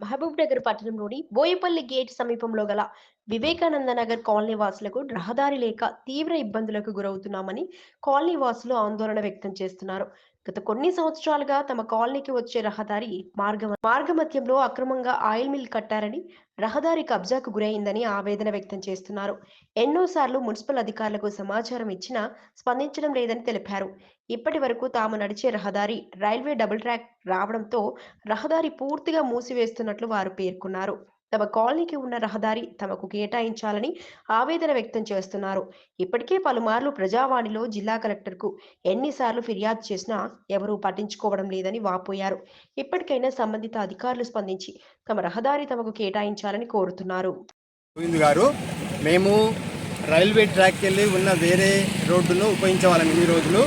మహబూబ్ నగర్ పట్టణంలోని బోయపల్లి గేట్ సమీపంలో గల వివేకానంద నగర్ కాలనీ వాసులకు రహదారి లేక తీవ్ర ఇబ్బందులకు గురవుతున్నామని కాలనీ వాసులు ఆందోళన వ్యక్తం చేస్తున్నారు. గత కొన్ని సంవత్సరాలుగా తమ కాలనీకి వచ్చే రహదారి మార్గ మార్గమధ్యంలో అక్రమంగా ఆయిల్ మిల్ కట్టారని రహదారి కబ్జాకు గురైందని ఆవేదన వ్యక్తం చేస్తున్నారు. ఎన్నోసార్లు మున్సిపల్ అధికారులకు సమాచారం ఇచ్చినా స్పందించడం లేదని తెలిపారు. ఇప్పటి వరకు తాము నడిచే రహదారి రైల్వే డబుల్ ట్రాక్ రావడంతో రహదారి పూర్తిగా మూసివేస్తున్నట్లు వారు పేర్కొన్నారు. తమ కాలనీకి ఉన్న రహదారి తమకు కేటాయించాలని ఆవేదన వ్యక్తం చేస్తున్నారు. ఇప్పటికే పలుమార్లు ప్రజావాణిలో జిల్లా కలెక్టర్కు ఎన్నిసార్లు ఫిర్యాదు చేసినా ఎవరూ పట్టించుకోవడం లేదని వాపోయారు. ఇప్పటికైనా సంబంధిత అధికారులు స్పందించి తమ రహదారి తమకు కేటాయించాలని కోరుతున్నారు. గారు మేము రైల్వే ట్రాక్కి వెళ్ళి ఉన్న వేరే రోడ్డును ఉపయోగించేవాళ్ళం ఈ రోజులు.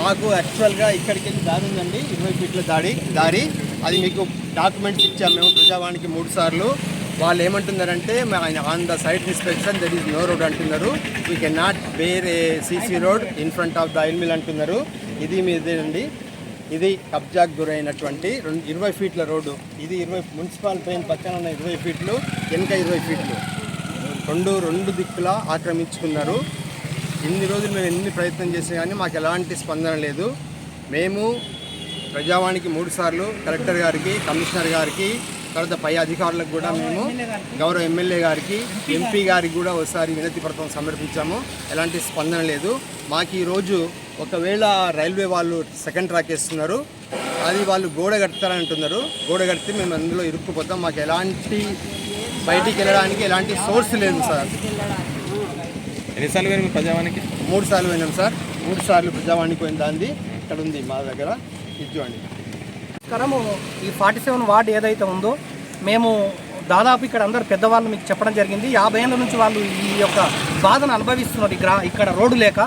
మాకు యాక్చువల్గా ఇక్కడికి వెళ్ళి దారి ఉందండి. ఇరవై ఫీట్ల దాడి దారి. అది మీకు డాక్యుమెంట్స్ ఇచ్చాము మేము ప్రజావాణికి మూడు సార్లు. వాళ్ళు ఏమంటున్నారంటే on the side inspection there is no road అంటున్నారు. We can not bear a CC road in front of the oil mill అంటున్నారు. ఇది మీదేనండి ఇది కబ్జాకు గురైనటువంటి రెండు ఇరవై ఫీట్ల రోడ్డు. ఇది ఇరవై మున్సిపల్ ట్రైన్ పక్కన ఉన్న ఇరవై ఫీట్లు వెనక ఇరవై ఫీట్లు. రెండు రెండు దిక్కులా ఆక్రమించుకున్నారు. ఇన్ని రోజులు మేము ఎన్ని ప్రయత్నం చేసినా కానీ మాకు ఎలాంటి స్పందన లేదు. మేము ప్రజావాణికి మూడు సార్లు కలెక్టర్ గారికి కమిషనర్ గారికి తర్వాత పై అధికారులకు కూడా మేము గౌరవ ఎమ్మెల్యే గారికి ఎంపీ గారికి కూడా ఒకసారి వినతి పత్రం సమర్పించాము. ఎలాంటి స్పందన లేదు. మాకు ఈరోజు ఒకవేళ రైల్వే వాళ్ళు సెకండ్ ట్రాక్ వేస్తున్నారు అది వాళ్ళు గోడ కడతారని అంటున్నారు. గోడ కడితే మేము అందులో ఇరుక్కుపోతాం. మాకు ఎలాంటి బయటికి వెళ్ళడానికి ఎలాంటి సోర్స్ లేదు సార్. ఎన్నిసార్లు వేరు మీ ప్రజావానికి? మూడు సార్లు పోయినాం సార్. మూడు సార్లు ప్రజావాణికి పోయిన దాన్ని ఇక్కడ ఉంది మా దగ్గర. ఇది చూడండి. నమస్కారము. ఈ ఫార్టీ సెవెన్ వార్డ్ ఏదైతే ఉందో మేము దాదాపు ఇక్కడ అందరు పెద్దవాళ్ళు మీకు చెప్పడం జరిగింది. యాభై ఏళ్ళ నుంచి వాళ్ళు ఈ యొక్క బాధను అనుభవిస్తున్నారు ఇక్కడ గ్రా ఇక్కడ రోడ్డు లేక.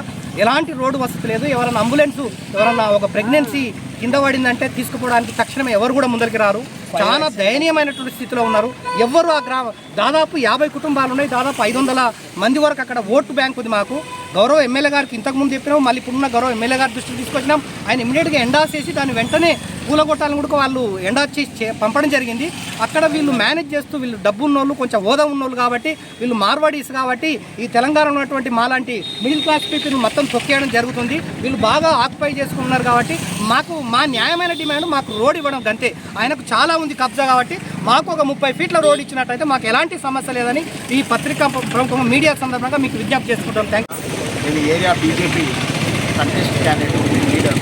ఎలాంటి రోడ్డు వసతి లేదు. ఎవరైనా అంబులెన్స్ ఎవరైనా ఒక ప్రెగ్నెన్సీ కింద పడిందంటే తీసుకుపోవడానికి తక్షణమే ఎవరు కూడా ముందరికి రారు. చాలా దయనీయమైనటువంటి స్థితిలో ఉన్నారు. ఎవ్వరు ఆ గ్రామ దాదాపు యాభై కుటుంబాలు ఉన్నాయి. దాదాపు ఐదు వందల మంది వరకు అక్కడ ఓటు బ్యాంక్ ఉంది మాకు. గౌరవ ఎమ్మెల్యే గారికి ఇంతకుముందు చెప్పినాం మళ్ళీ ఇప్పుడున్న గౌరవ ఎమ్మెల్యే గారి దృష్టికి తీసుకొచ్చినాం. ఆయన ఇమీడియట్గా ఎండాస్ చేసి దాన్ని వెంటనే పూలగొట్టాలని కూడా వాళ్ళు ఎండ చేసి చే- పంపడం జరిగింది. అక్కడ వీళ్ళు మేనేజ్ చేస్తూ వీళ్ళు డబ్బు ఉన్నోళ్ళు కొంచెం హోదా ఉన్నోళ్ళు కాబట్టి వీళ్ళు మార్వాడీస్ కాబట్టి ఈ తెలంగాణలో ఉన్నటువంటి మాలాంటి మిడిల్ క్లాస్ పీపుల్ మొత్తం తొక్కేయడం జరుగుతుంది. వీళ్ళు బాగా ఆక్యుపై చేసుకున్నారు కాబట్టి మాకు మా న్యాయమైన డిమాండ్ మాకు రోడ్ ఇవ్వడం గంతే. ఆయనకు చాలా ఉంది కబ్జా కాబట్టి మాకు ఒక ముప్పై ఫీట్ల రోడ్ ఇచ్చినట్టయితే మాకు ఎలాంటి సమస్య లేదని ఈ పత్రికా ప్రముఖ మీడియా సందర్భంగా మీకు విజ్ఞప్తి చేసుకుంటాం థ్యాంక్ నేను area BJP contest candidate leader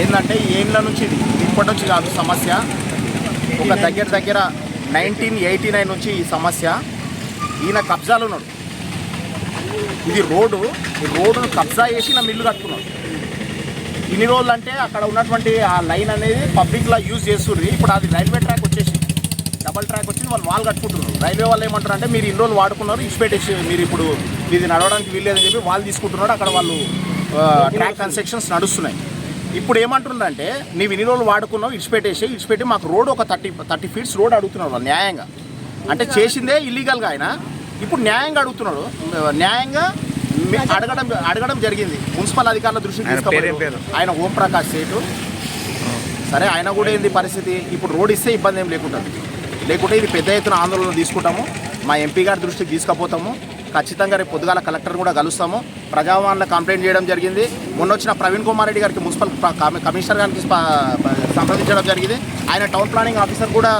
ఏంటంటే ఏండ్ల నుంచి ఇది ఇప్పటి నుంచి కాదు సమస్య. ఒక దగ్గర దగ్గర నైన్టీన్ ఎయిటీ నైన్ నుంచి ఈ సమస్య. ఈయన కబ్జాలు ఉన్నాడు. ఇది రోడ్డు ఈ రోడ్డును కబ్జా చేసి నా మిల్లు కట్టుకున్నాడు. ఇన్ని రోజులు అంటే అక్కడ ఉన్నటువంటి ఆ లైన్ అనేది పబ్లిక్లా యూజ్ చేస్తుండ్రి. ఇప్పుడు అది రైల్వే ట్రాక్ వచ్చేసి డబల్ ట్రాక్ వచ్చింది వాళ్ళు వాళ్ళు కట్టుకుంటున్నారు. రైల్వే వాళ్ళు ఏమంటారు అంటే మీరు ఇన్ని రోజులు వాడుకున్నారు ఇచ్చిపెట్టేసి మీరు ఇప్పుడు ఇది నడవడానికి వీల్లేదని చెప్పి వాళ్ళు తీసుకుంటున్నారు. అక్కడ వాళ్ళు ట్రాక్ కన్స్ట్రక్షన్స్ నడుస్తున్నాయి. ఇప్పుడు ఏమంటున్నారంటే నీవు ఇన్ని రోజులు వాడుకున్నావు ఇచ్చిపెట్టేసి ఇచ్చిపెట్టి మాకు రోడ్ ఒక థర్టీ థర్టీ ఫీట్స్ రోడ్ అడుగుతున్నారు వాళ్ళు న్యాయంగా. అంటే చేసిందే ఇల్లీగల్గా ఆయన. ఇప్పుడు న్యాయంగా అడుగుతున్నాడు. న్యాయంగా అడగడం అడగడం జరిగింది. మున్సిపల్ అధికారుల దృష్టికి ఆయన? ఆయన ఓంప్రకాష్ సేటు. సరే ఆయన కూడా ఏంది పరిస్థితి? ఇప్పుడు రోడ్ ఇస్తే ఇబ్బంది ఏం లేకుండా లేకుంటే ఇది పెద్ద ఎత్తున ఆందోళన తీసుకుంటాము. మా ఎంపీ గారి దృష్టికి తీసుకుపోతాము. ఖచ్చితంగా రేపు పొద్దుగాల కలెక్టర్ కూడా కలుస్తాము. ప్రజావాణిలో కంప్లైంట్ చేయడం జరిగింది. మొన్న వచ్చిన ప్రవీణ్ కుమార్ రెడ్డి గారికి మున్సిపల్ కమిషనర్ గారికి సంప్రదించడం జరిగింది. ఆయన టౌన్ ప్లానింగ్ ఆఫీసర్ కూడా